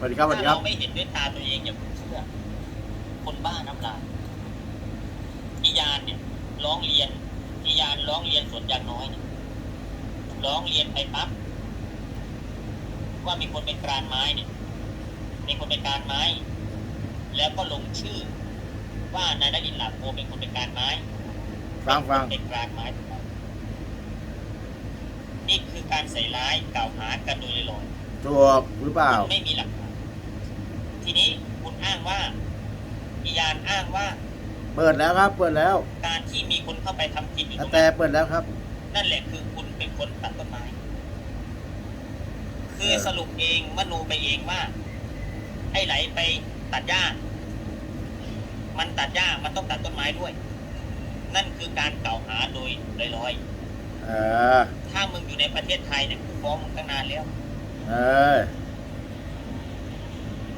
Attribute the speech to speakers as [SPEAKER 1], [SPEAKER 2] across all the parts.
[SPEAKER 1] สวัสดีครับสวัสดี
[SPEAKER 2] ถ้า
[SPEAKER 1] ครับ
[SPEAKER 2] เราไม่เห็นด้วยตาตัวเองอย่าเพิ่งเชื่อ คนบ้าน้ำลายอียานเนี่ยร้องเรียนอียานร้องเรียนสวนยางน้อยเนี่ยร้องเรียนไปปั๊บว่ามีคนเป็นกรานไม้เนี่ยมีคนเป็นกรานไม้ แล้วก็ลงชื่อ ว่านายนรินทร์หลาโพเป็นคนเป็นกรานไม้
[SPEAKER 1] ฟังฟัง
[SPEAKER 2] เป็นกรานไม้นี่คือการใส่ร้ายกล่าวหากันโดยลอยๆ
[SPEAKER 1] ถูกหรือเปล่า
[SPEAKER 2] คุณไม่มีหลักฐาน ทีนี้คุณอ้างว่าอียานอ้างว่า
[SPEAKER 1] เปิดแล้วครับ เปิดแล้ว
[SPEAKER 2] การที่มีคนเข้าไปทำผิดอยู่ต
[SPEAKER 1] นา
[SPEAKER 2] รง
[SPEAKER 1] แต่
[SPEAKER 2] นั้น
[SPEAKER 1] เปิดแล้วครับ
[SPEAKER 2] นั่นแหละคือคุณเป็นคนตัดต้นไม้คือ
[SPEAKER 1] เออ
[SPEAKER 2] สรุปเองมโนไปเองว่าไอ้ไหลไปตัดหญ้า มันตัดหญ้ามันต้องตัดต้นไม้ด้วย นั่นคือการกล่าวหาโดยลอย
[SPEAKER 1] เออ
[SPEAKER 2] ๆถ้ามึงอยู่ในประเทศไทยเนี่ยกูฟ้องมึงตั้งนานแล้ว
[SPEAKER 1] เออ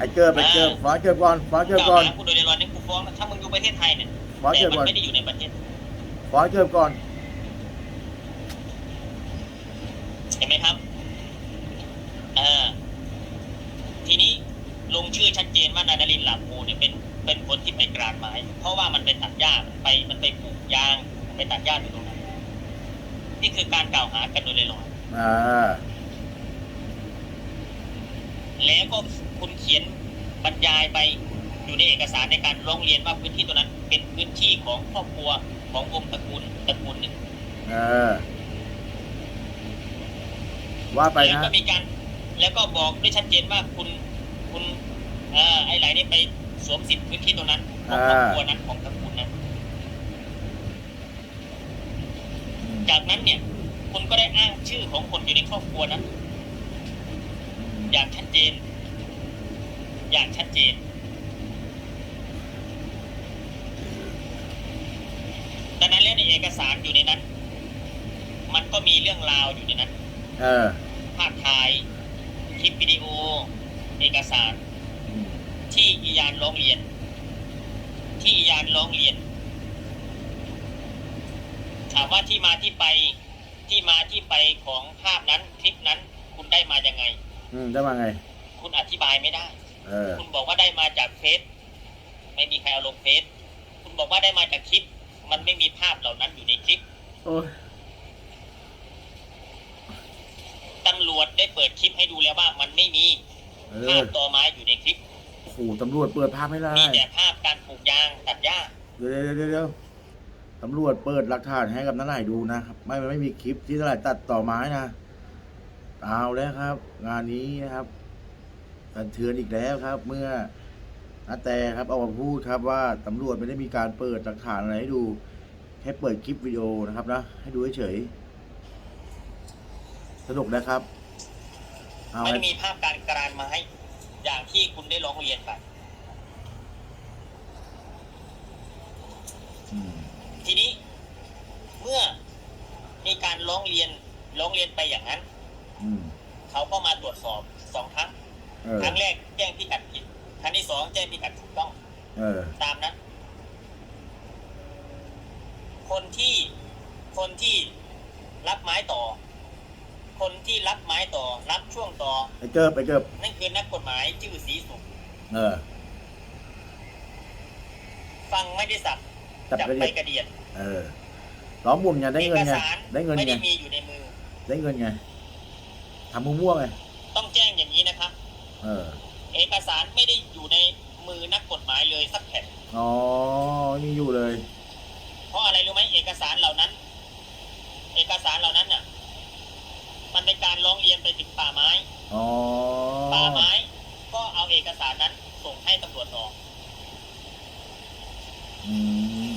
[SPEAKER 1] ไอ้เกิบไอ้เกิบฟ้องเกิบก่อนฟ้อง
[SPEAKER 2] ก
[SPEAKER 1] เกิบ
[SPEAKER 2] ล่าว
[SPEAKER 1] ก่อน
[SPEAKER 2] หากูโดยลอยๆเนี่ยกูฟ้องนะถ้ามึงอยู่ประเทศไทยเนี่ย
[SPEAKER 1] ฟ้อง
[SPEAKER 2] แต่
[SPEAKER 1] เกิบ
[SPEAKER 2] มัน
[SPEAKER 1] ก่อน
[SPEAKER 2] ไม่ได้อยู่ในประเทศ
[SPEAKER 1] ฟ้องเกิบก่อน
[SPEAKER 2] เห็นไหมครับเออทีนี้ลงชื่อชัดเจนว่านายนรินทร์หลาโพเนี่ยเป็นเป็นคนที่ไปกรานไม้เพราะว่ามันไปตัดหญ้ามันไปมันไปปลูกยางไปตัดหญ้าอยู่ตรงนั้นนี่คือการกล่าวหากันโดยลอย
[SPEAKER 1] อ่า
[SPEAKER 2] ๆแล้วก็คุณเขียน บรรยายไปอยู่ในเอกสารในการร้องเรียนว่าพื้นที่ตรงนั้น เป็นพื้นที่ของครอบครัวของวงตระกูลตระกูลหนึ่ง
[SPEAKER 1] เออ ว่าไป
[SPEAKER 2] แล้ว
[SPEAKER 1] นะ
[SPEAKER 2] ก็มีการแล้วก็บอกด้วยชัดเจนว่าคุณคุณเอ่อไอ้ไหลนี่ไปสวมสิทธิ์พื้นที่ตรงนั้นของครอบครัวนั้นของตระกูลนั้น จากนั้นเนี่ย คุณก็ได้อ้างชื่อของคนอยู่ในครอบครัวนั้น อย่างชัดเจน อย่างชัดเจน ดังนั้นแล้วในเอกสารอยู่ในนั้น มันก็มีเรื่องราวอยู่ในนั้น
[SPEAKER 1] เออ
[SPEAKER 2] ภาพถ่าย คลิปวิดีโอ เอกสาร ที่อียานร้องเรียน ที่อียานร้องเรียน ถามว่าที่มาที่ไป ที่มาที่ไปของภาพนั้นคลิปนั้น คุณได้มายังไง
[SPEAKER 1] อืมได้มาไง
[SPEAKER 2] คุณอธิบายไม่ได้
[SPEAKER 1] เออ
[SPEAKER 2] คุณบอกว่าได้มาจากเฟซไม่มีใครเอาลงเฟซคุณบอกว่าได้มาจากคลิป มันไม่มีภาพเหล่านั้นอยู่ในคลิป
[SPEAKER 1] โอ้ย
[SPEAKER 2] ตำรวจได้เปิดคลิปให้ดูแล้วว่ามันไม่มี
[SPEAKER 1] เอ
[SPEAKER 2] ภา
[SPEAKER 1] อ
[SPEAKER 2] พตอไม้อยู่ในคลิป
[SPEAKER 1] โอ้โหตำรวจเปิดภาพไม่ได้
[SPEAKER 2] มีแต่ภาพการปลูกยางตัดหญ้า
[SPEAKER 1] เดี๋ยวเดี๋ยวเดี๋ยวเดี๋ยวตำรวจเปิดหลักฐานให้กับน้าไหนดูนะครับ ไม่ไม่มีคลิปที่น้าไหนตัดต่อไม้นะเอาแล้วครับ งานนี้นะครับ กันเทือนอีกแล้วครับ เมื่อนาแต่ครับเอามาพูดครับว่าตำรวจไม่ได้มีการเปิดหลักฐานอะไรให้ดูแค่เปิดคลิปวิดีโอนะครับนะให้ดูเฉยๆสนุกนะครับเอา
[SPEAKER 2] ไม่
[SPEAKER 1] ให้
[SPEAKER 2] ได้มีภาพการกรานไม้อย่างที่คุณได้ร้องเรียนไป
[SPEAKER 1] อืม
[SPEAKER 2] ทีนี้เมื่อมีการร้องเรียนร้องเรียนไปอย่างนั้น
[SPEAKER 1] อืม
[SPEAKER 2] เขาก็มาตรวจสอบสองครั้ง
[SPEAKER 1] เออ
[SPEAKER 2] ครั้งแรกแจ้งพิกัดผิด ครั้งที่สองแจ้งพิกัดถูกต้อง
[SPEAKER 1] เออ
[SPEAKER 2] ตามนั้น คนที่ คนที่รับไม้ต่อ คนที่รับไม้ต่อ รับช่วงต่อ
[SPEAKER 1] ไอ้เกิบไอ้เกิบ
[SPEAKER 2] นั่นคือนักกฎหมายชื่อสีสุข
[SPEAKER 1] เออ
[SPEAKER 2] ฟังไม่ได้สับ
[SPEAKER 1] จับ
[SPEAKER 2] จับ
[SPEAKER 1] ไป
[SPEAKER 2] ไป
[SPEAKER 1] ดิ
[SPEAKER 2] กระเดียด
[SPEAKER 1] เออล้อมบุญไงได้
[SPEAKER 2] เอ
[SPEAKER 1] เงิน
[SPEAKER 2] ก
[SPEAKER 1] ไง
[SPEAKER 2] สาร
[SPEAKER 1] ได้เงิน
[SPEAKER 2] ไม่
[SPEAKER 1] ไง
[SPEAKER 2] ได้มีอยู่ในมือ
[SPEAKER 1] ได้เงินไงทำมั่วๆไง เออ
[SPEAKER 2] เอกสารไม่ได้อยู่ในมือนักกฎหมายเลยสักแผ่น
[SPEAKER 1] อ๋อไม่มีอยู่เลย
[SPEAKER 2] เพราะอะไรรู้ไหมเอกสารเหล่านั้น เอกสารเหล่านั้นน่ะ มันเป็นการร้องเรียนไปถึงป่าไม้
[SPEAKER 1] อ๋อ
[SPEAKER 2] ป่าไม้ ก็เอาเอกสารนั้นส่งให้ตำรวจต่อ
[SPEAKER 1] อืม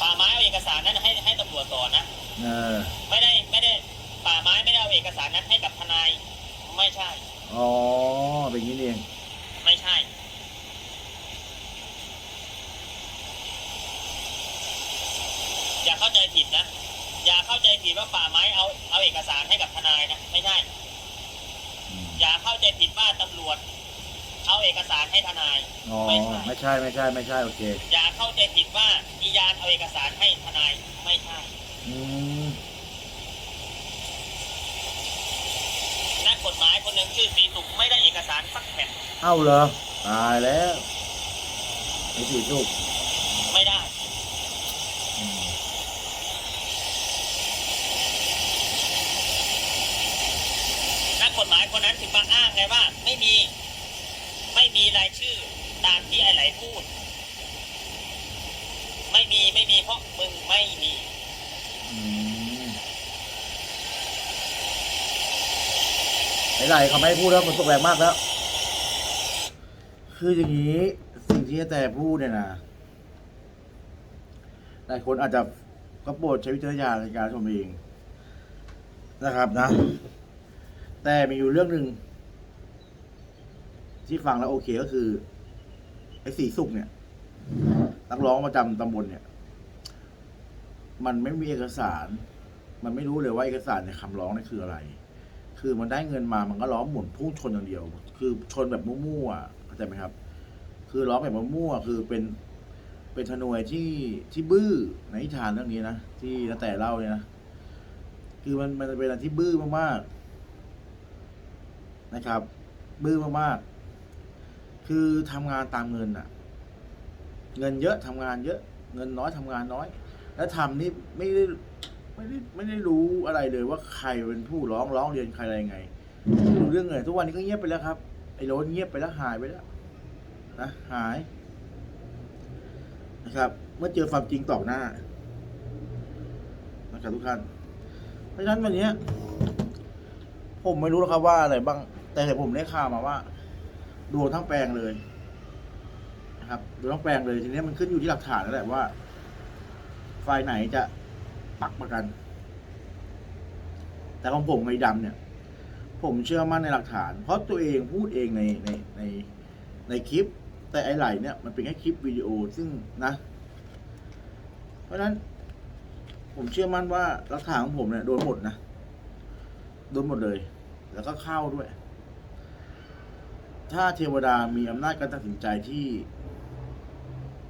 [SPEAKER 2] ป่าไม้เอาเอกสารนั้นให้ให้ตำรวจต่อนะ
[SPEAKER 1] เออ
[SPEAKER 2] ไม่ได้ไม่ได้ ป่าไม้ไม่ได้เอาเอกสารนั้นให้กับทนาย ไม่ใช่
[SPEAKER 1] อ๋อ เป็นอย่างนี้นี่เอง
[SPEAKER 2] ไม่ใช่ อย่าเข้าใจผิดนะ อย่าเข้าใจผิดว่าป่าไม้เอาเอาเอกสารให้กับทนายนะ ไม่ใช่
[SPEAKER 1] อืม
[SPEAKER 2] อย่าเข้าใจผิดว่าตำรวจเอาเอกสารให้ทนาย
[SPEAKER 1] อ๋อ
[SPEAKER 2] ไม่ใช่
[SPEAKER 1] ไม่ใช่ ไม่ใช่ ไม่ใช่ โอเค
[SPEAKER 2] อย่าเข้าใจผิดว่าอียานเอาเอกสารให้ทนาย ไม่ใช่
[SPEAKER 1] อืม
[SPEAKER 2] นักกฎหมายคนหนึ่งงชื่อสีสุขไม่ได้เอกสารสักแผ่น
[SPEAKER 1] เอ้าเหรอตายแล้วไอ้สีสุก
[SPEAKER 2] ไม่ได้
[SPEAKER 1] อืม
[SPEAKER 2] นักกฎหมายคนนั้นถึงมาอ้างไงว่า ไม่มี ไม่มีรายชื่อตามที่ไอ้ไหลพูด ไม่มีไม่มีเพราะมึงไม่มี
[SPEAKER 1] อืม ไอ้ไรเขาไม่ให้พูดแล้วมันตกแรงมากแล้ว คืออย่างนี้สิ่งที่แต่พูดเนี่ยนะหลายคนอาจจะก็โปรดใช้วิจารณญาณในการชมเองนะครับนะ แต่มีอยู่เรื่องหนึ่งที่ฟังแล้วโอเคก็คือไอ้สีสุกเนี่ยนักร้องประจำตำบลเนี่ย มันไม่มีเอกสาร มันไม่รู้เลยว่าเอกสารในคำร้องนี่คืออะไร คือมันได้เงินมามันก็ร้อหมุนพุ่งชนอย่างเดียว คือชนแบบมั่วๆเข้าใจไหมครับ คือร้อแบบมั่วๆคือเป็น เป็นทนวยที่ที่บื้อในนิทานเรื่องนี้นะที่นาแต่เล่าเนี่ยนะคือมันมันเป็นอะไรที่บื้อมากๆนะครับ บื้อมากๆ คือทำงานตามเงินอะเงินเยอะทำงานเยอะ เงินน้อยทำงานน้อย แล้วทำนี่ไม่ได้ ไม่ได้ไม่ได้รู้อะไรเลยว่าใครเป็นผู้ร้องร้องเรียนใครอะไรยังไงไม่รู้เรื่องเลยทุกวันนี้ก็เงียบไปแล้วครับไอ้โรนเงียบไปแล้วหายไปแล้วนะหายนะครับ เมื่อเจอความจริงต่อหน้านะครับทุกท่านเพราะฉะนั้นวันนี้ผมไม่รู้หรอกครับว่าอะไรบ้าง แต่ผมได้ข่าวมาว่าโดนทั้งแปลงเลยนะครับโดนทั้งแปลงเลยทีนี้มันขึ้นอยู่ที่หลักฐานแล้วแหละว่า ฝ่ายไหนจะ ปักประกัน แต่ของผมไอ้ดำเนี่ย ผมเชื่อมั่นในหลักฐาน เพราะตัวเองพูดเองในในในในคลิป แต่ไอ้ไหลเนี่ยมันเป็นแค่คลิปวิดีโอซึ่งนะ เพราะฉะนั้น ผมเชื่อมั่นว่าหลักฐานของผมเนี่ยโดนหมดนะโดนหมดเลย แล้วก็เข้าด้วย ถ้าเทวดามีอำนาจการตัดสินใจที่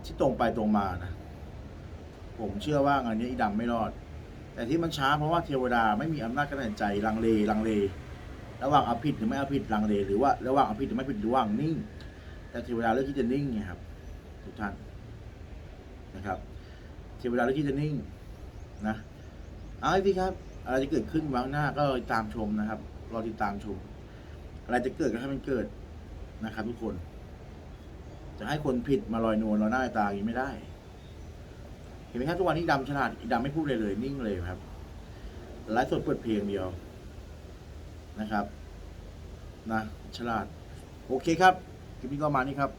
[SPEAKER 1] ที่ตรงไปตรงมานะ ผมเชื่อว่างานนี้อีดำไม่รอด แต่ที่มันช้าเพราะว่าเทวดาไม่มีอำนาจการตัดสินใจลังเลลังเล ระหว่างอาผิดหรือไม่อาผิดลังเล หรือว่าระหว่างอาผิดหรือไม่ผิดระหว่างนิ่ง แต่เทวดาเลือกที่จะนิ่งไงครับทุกท่านนะครับเทวดาเลือกที่จะนิ่งนะเอาให้พี่ครับอะไรจะเกิดขึ้นวางหน้าก็รอตามชมนะครับรอติดตามชม อะไรจะเกิดก็ให้มันเกิดนะครับทุกคน จะให้คนผิดมาลอยนวลเราหน้าตาอย่างนี้ไม่ได้ นไหมครับทุกวันนี้ดำฉลาดดำไม่พูดเลยเลย นิ่งเลยครับไลฟ์สดเปิดเพลงเดียวนะครับ นะ ฉลาด โอเคครับ คลิปนี้ก็มานี่ครับ